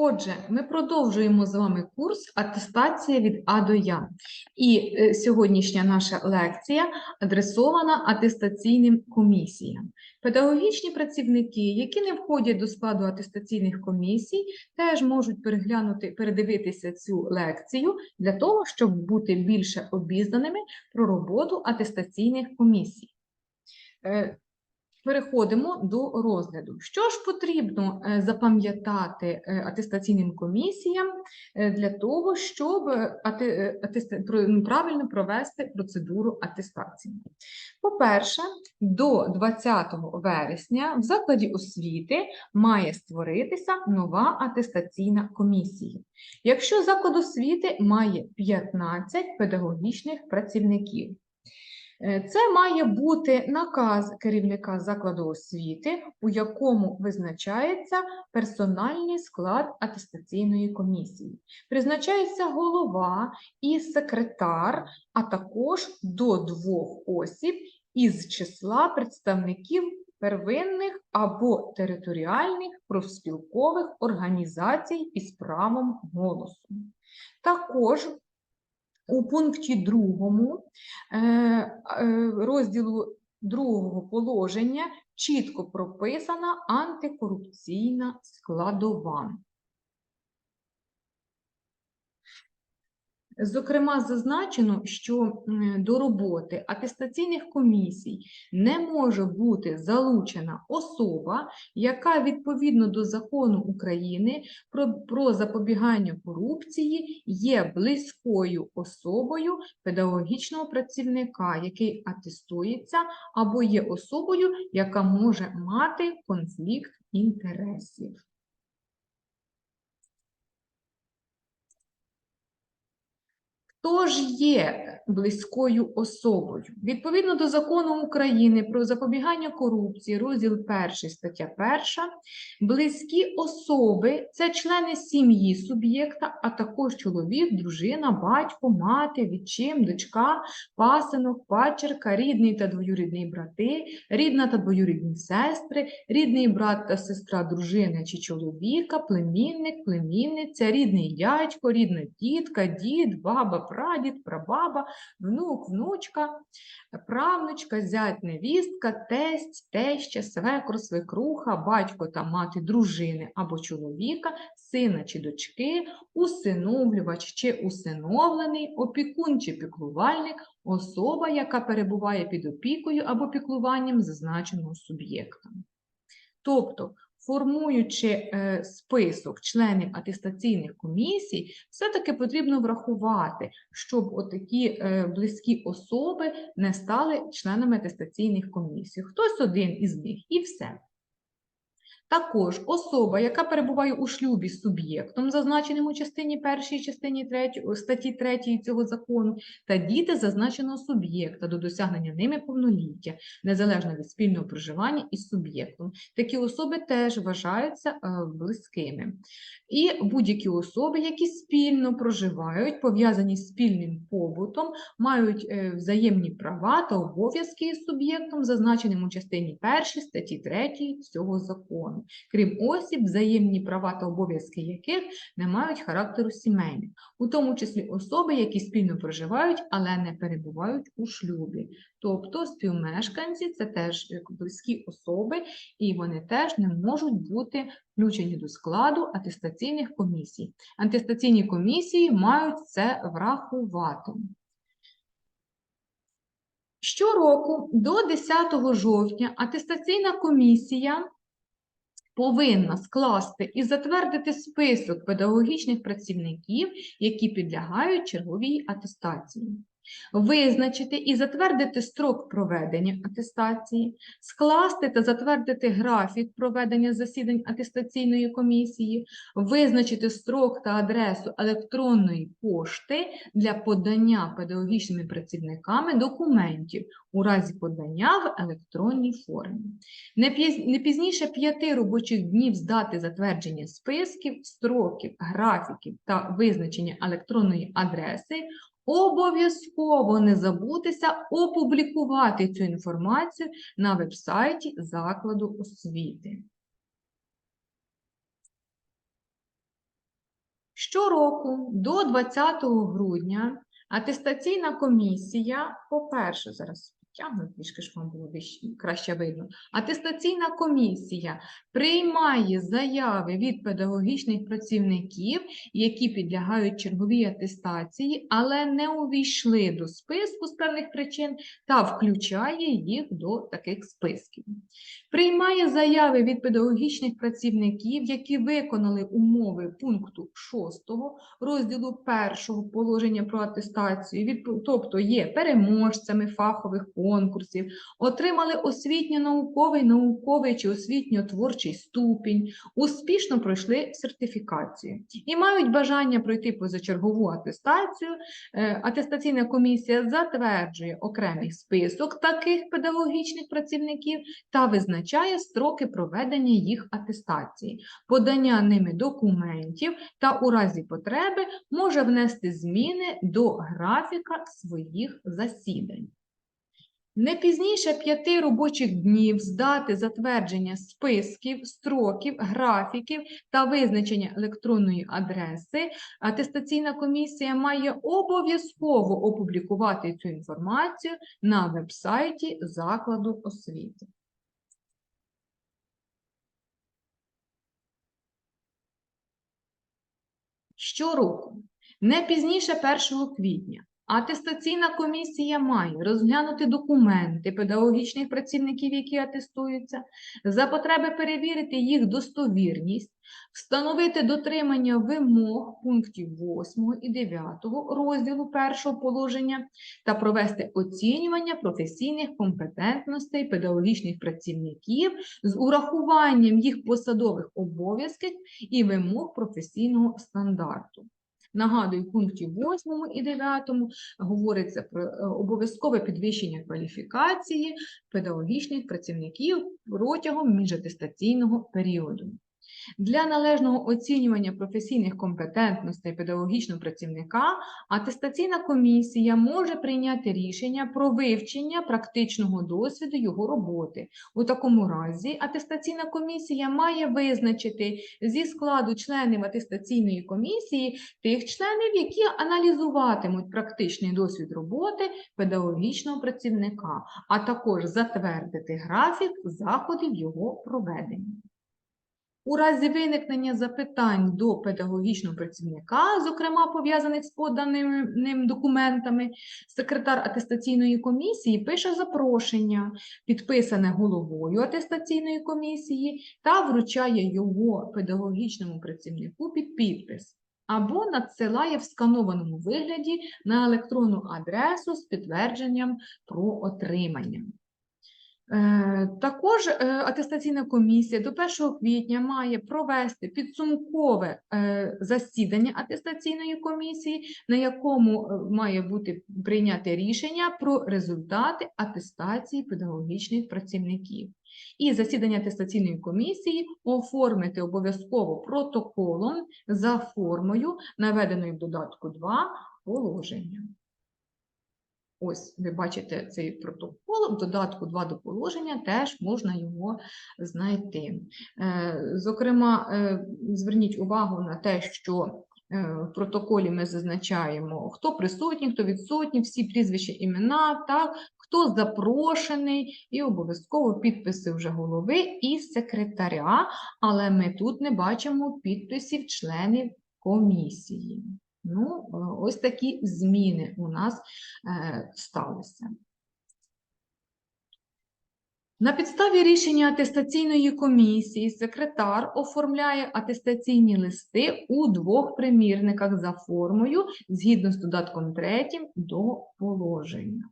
Отже, ми продовжуємо з вами курс Атестація від А до Я. І е, сьогоднішня наша лекція адресована атестаційним комісіям. Педагогічні працівники, які не входять до складу атестаційних комісій, теж можуть переглянути, передивитися цю лекцію для того, щоб бути більше обізнаними про роботу атестаційних комісій. Переходимо до розгляду. Що ж потрібно е, запам'ятати е, атестаційним комісіям е, для того, щоб ну, правильно провести процедуру атестації? По-перше, до 20 вересня в закладі освіти має створитися нова атестаційна комісія. Якщо заклад освіти має 15 педагогічних працівників, Це має бути наказ керівника закладу освіти, у якому визначається персональний склад атестаційної комісії. Призначається голова і секретар, а також до двох осіб із числа представників первинних або територіальних профспілкових організацій із правом голосу. Також у пункті другому е, е, розділу другого положення чітко прописана антикорупційна складова. Зокрема, зазначено, що до роботи атестаційних комісій не може бути залучена особа, яка відповідно до закону України про, про запобігання корупції є близькою особою педагогічного працівника, який атестується, або є особою, яка може мати конфлікт інтересів. Хто ж є близькою особою? Відповідно до закону України про запобігання корупції, розділ 1, стаття 1, близькі особи це члени сім'ї суб'єкта, а також чоловік, дружина, батько, мати, відчим, дочка, пасинок, падчерка, рідний та двоюрідний брати, рідна та двоюрідні сестри, рідний брат та сестра дружини чи чоловіка, племінник, племінниця, рідний дядько, рідна тітка, дід, баба, прадід, прабаба, внук, внучка, правнучка, зять, невістка, тесть, теща, свекр, свекруха, батько та мати дружини або чоловіка, сина чи дочки, усиновлювач чи усиновлений, опікун чи піклувальник, особа, яка перебуває під опікою або піклуванням зазначеного суб'єкта. Тобто, формуючи е, список членів атестаційних комісій, все-таки потрібно врахувати, щоб отакі е, близькі особи не стали членами атестаційних комісій. Хтось один із них і все. Також особа, яка перебуває у шлюбі з суб'єктом, зазначеним у частині 1 частині 3, статті 3 цього закону, та діти зазначеного суб'єкта до досягнення ними повноліття, незалежно від спільного проживання із суб'єктом. Такі особи теж вважаються е, близькими. І будь-які особи, які спільно проживають, пов'язані з спільним побутом, мають е, взаємні права та обов'язки із суб'єктом, зазначеним у частині 1 статті 3 цього закону крім осіб, взаємні права та обов'язки яких не мають характеру сімейних, у тому числі особи, які спільно проживають, але не перебувають у шлюбі. Тобто співмешканці це теж близькі особи, і вони теж не можуть бути включені до складу атестаційних комісій. Атестаційні комісії мають це врахувати. Щороку до 10 жовтня атестаційна комісія повинна скласти і затвердити список педагогічних працівників, які підлягають черговій атестації. Визначити і затвердити строк проведення атестації, скласти та затвердити графік проведення засідань атестаційної комісії, визначити строк та адресу електронної пошти для подання педагогічними працівниками документів у разі подання в електронній формі. Не пізніше п'яти робочих днів з дати затвердження списків, строків, графіків та визначення електронної адреси Обов'язково не забутися опублікувати цю інформацію на вебсайті закладу освіти. Щороку до 20 грудня атестаційна комісія, по-перше, зараз підтягну трішки, щоб вам краще видно. Атестаційна комісія приймає заяви від педагогічних працівників, які підлягають черговій атестації, але не увійшли до списку з певних причин та включає їх до таких списків. Приймає заяви від педагогічних працівників, які виконали умови пункту 6 розділу 1 положення про атестацію, тобто є переможцями фахових конкурсів, отримали освітньо-науковий, науковий чи освітньо-творчий ступінь, успішно пройшли сертифікацію і мають бажання пройти позачергову атестацію. Е, Атестаційна комісія затверджує окремий список таких педагогічних працівників та визначає строки проведення їх атестації, подання ними документів та у разі потреби може внести зміни до графіка своїх засідань. Не пізніше п'яти робочих днів з дати затвердження списків, строків, графіків та визначення електронної адреси атестаційна комісія має обов'язково опублікувати цю інформацію на веб-сайті закладу освіти. Щороку, не пізніше 1 квітня, атестаційна комісія має розглянути документи педагогічних працівників, які атестуються, за потреби перевірити їх достовірність, встановити дотримання вимог пунктів 8 і 9 розділу першого положення та провести оцінювання професійних компетентностей педагогічних працівників з урахуванням їх посадових обов'язків і вимог професійного стандарту. Нагадую, в пункті 8 і 9 говориться про е, обов'язкове підвищення кваліфікації педагогічних працівників протягом міжатестаційного періоду. Для належного оцінювання професійних компетентностей педагогічного працівника атестаційна комісія може прийняти рішення про вивчення практичного досвіду його роботи. У такому разі атестаційна комісія має визначити зі складу членів атестаційної комісії тих членів, які аналізуватимуть практичний досвід роботи педагогічного працівника, а також затвердити графік заходів його проведення. У разі виникнення запитань до педагогічного працівника, зокрема пов'язаних з поданими ним документами, секретар атестаційної комісії пише запрошення, підписане головою атестаційної комісії, та вручає його педагогічному працівнику під підпис. Або надсилає в сканованому вигляді на електронну адресу з підтвердженням про отримання. Е, Також е, атестаційна комісія до 1 квітня має провести підсумкове е, засідання атестаційної комісії, на якому має бути прийняте рішення про результати атестації педагогічних працівників. І засідання атестаційної комісії оформити обов'язково протоколом за формою, наведеною в додатку 2 положення. Ось ви бачите цей протокол, в додатку 2 до положення теж можна його знайти. Е, Зокрема, е, зверніть увагу на те, що е, в протоколі ми зазначаємо, хто присутній, хто відсутній, всі прізвища, імена, так, хто запрошений, і обов'язково підписи вже голови і секретаря, але ми тут не бачимо підписів членів комісії. Ну, е, ось такі зміни у нас е, сталися. На підставі рішення атестаційної комісії секретар оформляє атестаційні листи у двох примірниках за формою згідно з додатком 3 до положення.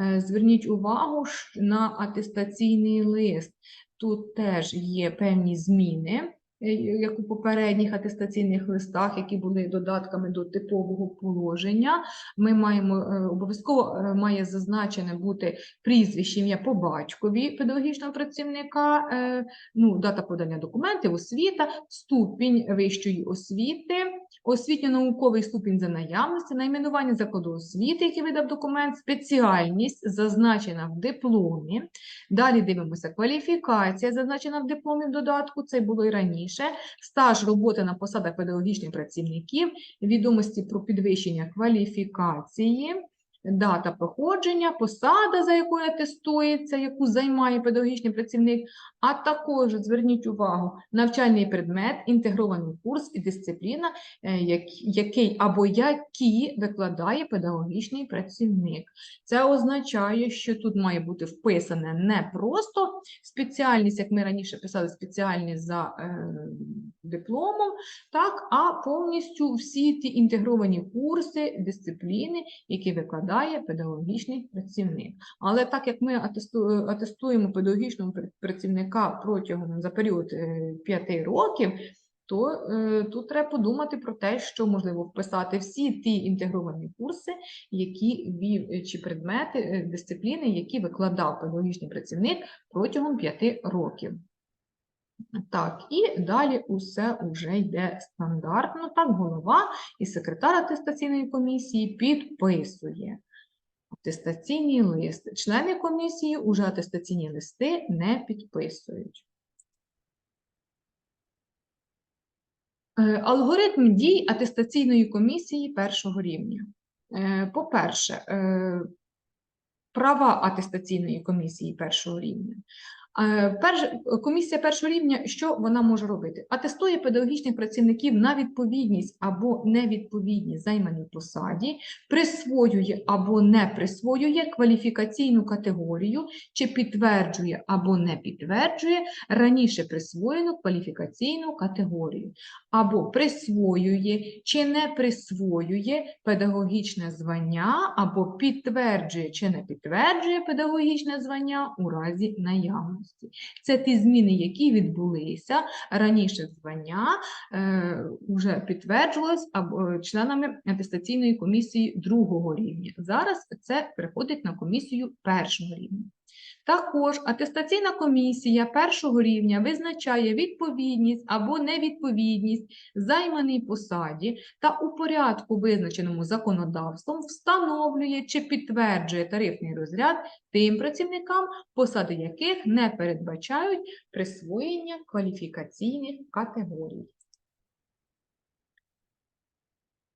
Е, Зверніть увагу на атестаційний лист. Тут теж є певні зміни, як у попередніх атестаційних листах, які були додатками до типового положення. Ми маємо е, обов'язково е, має зазначене бути прізвище ім'я по батькові педагогічного працівника, е, ну, дата подання документів, освіта, ступінь вищої освіти, освітньо-науковий ступінь за наявності, найменування закладу освіти, який видав документ, спеціальність зазначена в дипломі. Далі дивимося кваліфікація, зазначена в дипломі в додатку, це було і раніше. Раніше, стаж роботи на посадах педагогічних працівників, відомості про підвищення кваліфікації, дата проходження, посада, за якою атестується, яку займає педагогічний працівник, а також зверніть увагу, навчальний предмет, інтегрований курс і дисципліна, е, який або які викладає педагогічний працівник. Це означає, що тут має бути вписане не просто спеціальність, як ми раніше писали, спеціальність за е, дипломом, так, а повністю всі ті інтегровані курси, дисципліни, які викладає педагогічний працівник. Але так як ми атестуємо педагогічного працівника протягом за період 5 років, то е, тут треба подумати про те, що можливо вписати всі ті інтегровані курси, які вів е, чи предмети, е, дисципліни, які викладав педагогічний працівник протягом 5 років. Так, і далі усе вже йде стандартно. Так, голова і секретар атестаційної комісії підписує атестаційний лист. Члени комісії уже атестаційні листи не підписують. Е, Алгоритм дій атестаційної комісії першого рівня. Е, По-перше, е, права атестаційної комісії першого рівня. Е, перш- Комісія першого рівня, що вона може робити? Атестує педагогічних працівників на відповідність або невідповідність займаній посаді, присвоює або не присвоює кваліфікаційну категорію, чи підтверджує або не підтверджує раніше присвоєну кваліфікаційну категорію, або присвоює чи не присвоює педагогічне звання, або підтверджує чи не підтверджує педагогічне звання у разі наявності. Це ті зміни, які відбулися раніше звання е, вже підтверджувалось або членами атестаційної комісії другого рівня. Зараз це переходить на комісію першого рівня. Також атестаційна комісія першого рівня визначає відповідність або невідповідність займаній посаді та у порядку, визначеному законодавством, встановлює чи підтверджує тарифний розряд тим працівникам, посади яких не передбачають присвоєння кваліфікаційних категорій.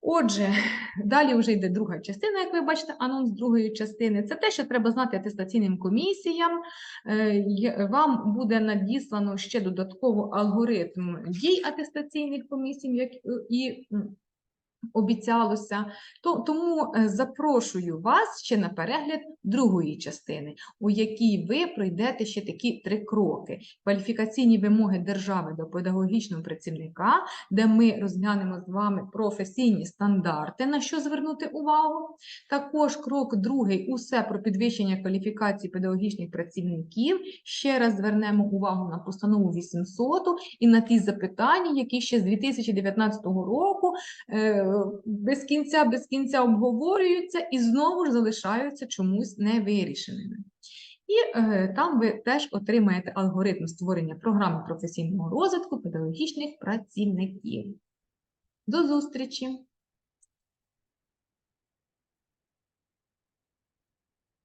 Отже, далі вже йде друга частина, як ви бачите, анонс другої частини. Це те, що треба знати атестаційним комісіям. Е, Вам буде надіслано ще додатково алгоритм дій атестаційних комісій, як і обіцялося. То, тому е, запрошую вас ще на перегляд другої частини, у якій ви пройдете ще такі три кроки: кваліфікаційні вимоги держави до педагогічного працівника, де ми розглянемо з вами професійні стандарти, на що звернути увагу. Також крок другий усе про підвищення кваліфікації педагогічних працівників. Ще раз звернемо увагу на постанову 800 і на ті запитання, які ще з 2019 року е, без кінця, без кінця обговорюються і знову ж залишаються чомусь невирішеними. І е, там ви теж отримаєте алгоритм створення програми професійного розвитку педагогічних працівників. До зустрічі!